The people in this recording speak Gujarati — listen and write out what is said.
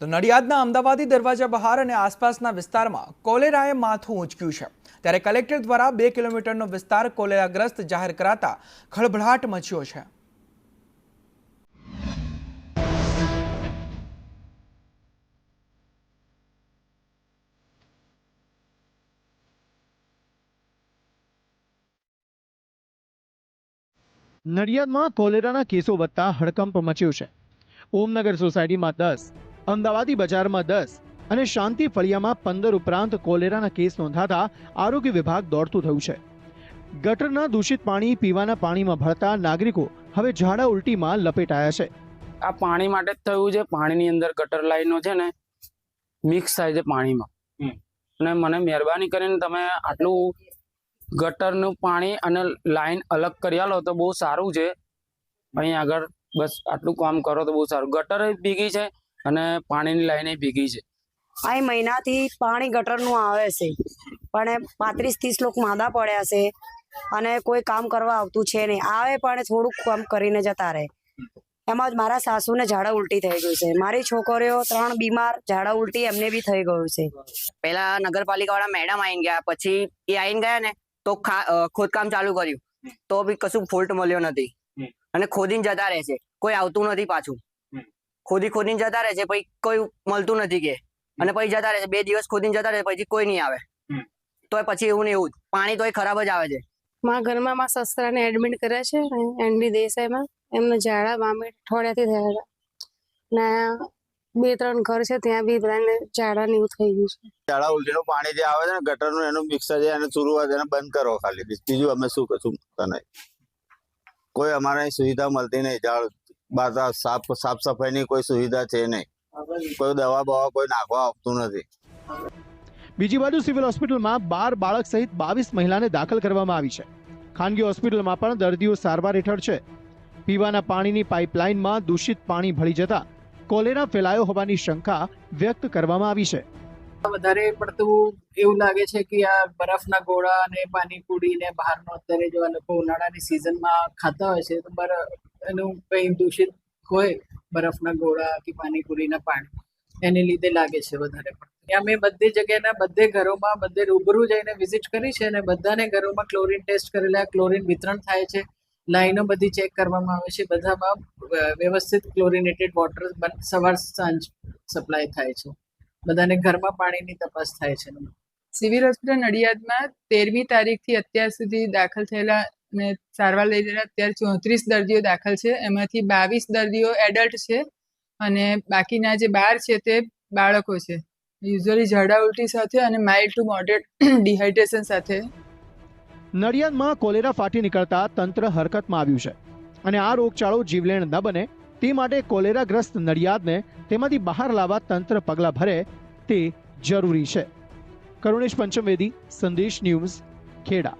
તો નડિયાદના અમદાવાદી દરવાજા બહાર અને આસપાસના વિસ્તારમાં કોલેરાએ માથું ઊંચક્યું છે. ત્યારે કલેક્ટર દ્વારા બે કિલોમીટરનો વિસ્તાર કોલેરાગ્રસ્ત જાહેર કરાતા ખળભળાટ મચ્યો છે. નડિયાદમાં કોલેરાના કેસો વધતા હડકંપ મચ્યો છે. ઓમનગર સોસાયટીમાં દસ અમદાવાદી બજારમાં દસ અને શાંતિ ફળિયામાં પંદર ઉપરાંત કોલેરાના કેસ નોંધાતા આરોગ્ય વિભાગ દોડતું થયું છે. ગટરના દૂષિત પાણી પીવાના પાણીમાં ભળતા નાગરિકો હવે ઝાડા ઉલટીમાં લપેટાયા છે. આ પાણી માટે જ થયું છે. પાણીની અંદર ગટર લાઈનો છે ને મિક્સ થાય છે પાણીમાં. અને મને મહેરબાની કરીને તમે આટલું ગટરનું પાણી અને લાઈન અલગ કરી આલો તો બહુ સારું છે. અહીં આગળ બસ આટલું કામ કરો તો બહુ સારું. ગટર ભીગી છે. અને પાણીની લાઈન ભીગી છે. આ મહિનાથી પાણી ગટરનું આવે છે. પણ પાંત્રીસ ત્રીસ લોકો માંદા પડ્યા છે અને કોઈ કામ કરવા આવતું છે નહીં. આવે પણ થોડુંક કામ કરીને જતા રહે. એમાં જ મારા સાસુને ઝાડા ઉલટી થઈ ગયું છે. મારી છોકરીઓ ત્રણ બીમાર ઝાડા ઉલટી એમને બી થઈ ગયું છે. પહેલા નગરપાલિકા વાળા મેડમ આવીને ગયા પછી એ આવીને ગયા ને તો ખા- અ, ખોદકામ ચાલુ કર્યું. તો બી કશું ફોલ્ટ મળ્યો નથી. અને ખોદીને જતા રહે છે. કોઈ આવતું નથી પાછું. ખોદી ખોદીને જતા રહે છે પછી કોઈ મળતું નથી કે. અને પછી જતા રહે છે બે દિવસ ખોદીને જતા રહે પછી કોઈ નહીં આવે. તો પછી એવું ને એવું પાણી તોય ખરાબ જ આવે છે. મારા ઘરમાં મારા સસરાને એડમિટ કર્યા છે એનડી દેસાઈમાં. એમને ઝાડા વામિટ અઠવાડિયાથી થયા હતા. ને બે ત્રણ ઘર છે ત્યાં બી બધાને ઝાડા ને એવું થઈ ગયું છે. ઝાડા ઉલટીનું પાણી જે આવે છે ને ગટરનું એનું મિક્સર છે એને શરૂઆત એને બંધ કરો ખાલી. બીજું અમે શું કશું તને નહીં. કોઈ અમારે સુવિધા મળતી નહીં ઝાડ બાર સાફ સાફ સફાઈની કોઈ સુવિધા છે નહીં. કોઈ દવા બવા કોઈ નાખવા આવતું નથી. બીજી બાજુ સિવિલ હોસ્પિટલમાં બાર બાળક સહિત બાવીસ મહિલાને દાખલ કરવામાં આવી છે. ખાનગી હોસ્પિટલમાં પણ દર્દીઓ સારવાર હેઠળ છે. પીવાના પાણીની પાઇપલાઇનમાં દૂષિત પાણી ભળી જતા કોલેરા ફેલાયો હોવાની શંકા વ્યક્ત કરવામાં આવી છે. વધારે પડતું એવું લાગે છે કે આ બરફના ગોળા અને પાણીપુરી ને બહારનો અત્યારે જો આ લોકો ઉનાળાની સિઝનમાં ખાતા હોય છે તો બર એનું કંઈ દૂષિત હોય બરફના ગોળા કે પાણીપુરીના પાણી એને લીધે લાગે છે વધારે. પડતું અમે બધી જગ્યાના બધે ઘરોમાં બધે રૂબરૂ જઈને વિઝિટ કરી છે અને બધાને ઘરોમાં ક્લોરીન ટેસ્ટ કરેલા ક્લોરિન વિતરણ થાય છે. લાઈનો બધી ચેક કરવામાં આવે છે. બધામાં વ્યવસ્થિત ક્લોરિનેટેડ વોટર સવાર સાંજ સપ્લાય થાય છે. બધાને ઘરમાં પાણીની તપાસ થાય છે. સિવિલ હોસ્પિટલ નડિયાદમાં તેરમી તારીખથી અત્યાર સુધી દાખલ થયેલા અને સારવાર લઈ રહેલા અત્યારે ચોત્રીસ દર્દીઓ દાખલ છે. એમાંથી બાવીસ દર્દીઓ એડલ્ટ છે અને બાકીના જે બાર છે તે બાળકો છે. યુઝ્યુઅલી ઝાડા ઉલટી સાથે અને માઇલ્ડ ટુ મોડરેટ ડિહાઇડ્રેશન સાથે. નડિયાદમાં કોલેરા ફાટી નીકળતા તંત્ર હરકતમાં આવ્યું છે અને આ રોગચાળો જીવલેણ ન બને તે માટે કોલેરાગ્રસ્ત નડિયાદને તેમાંથી બહાર લાવવા તંત્ર પગલાં ભરે તે જરૂરી છે. કરુણેશ પંચમવેદી, સંદેશ ન્યૂઝ, ખેડા.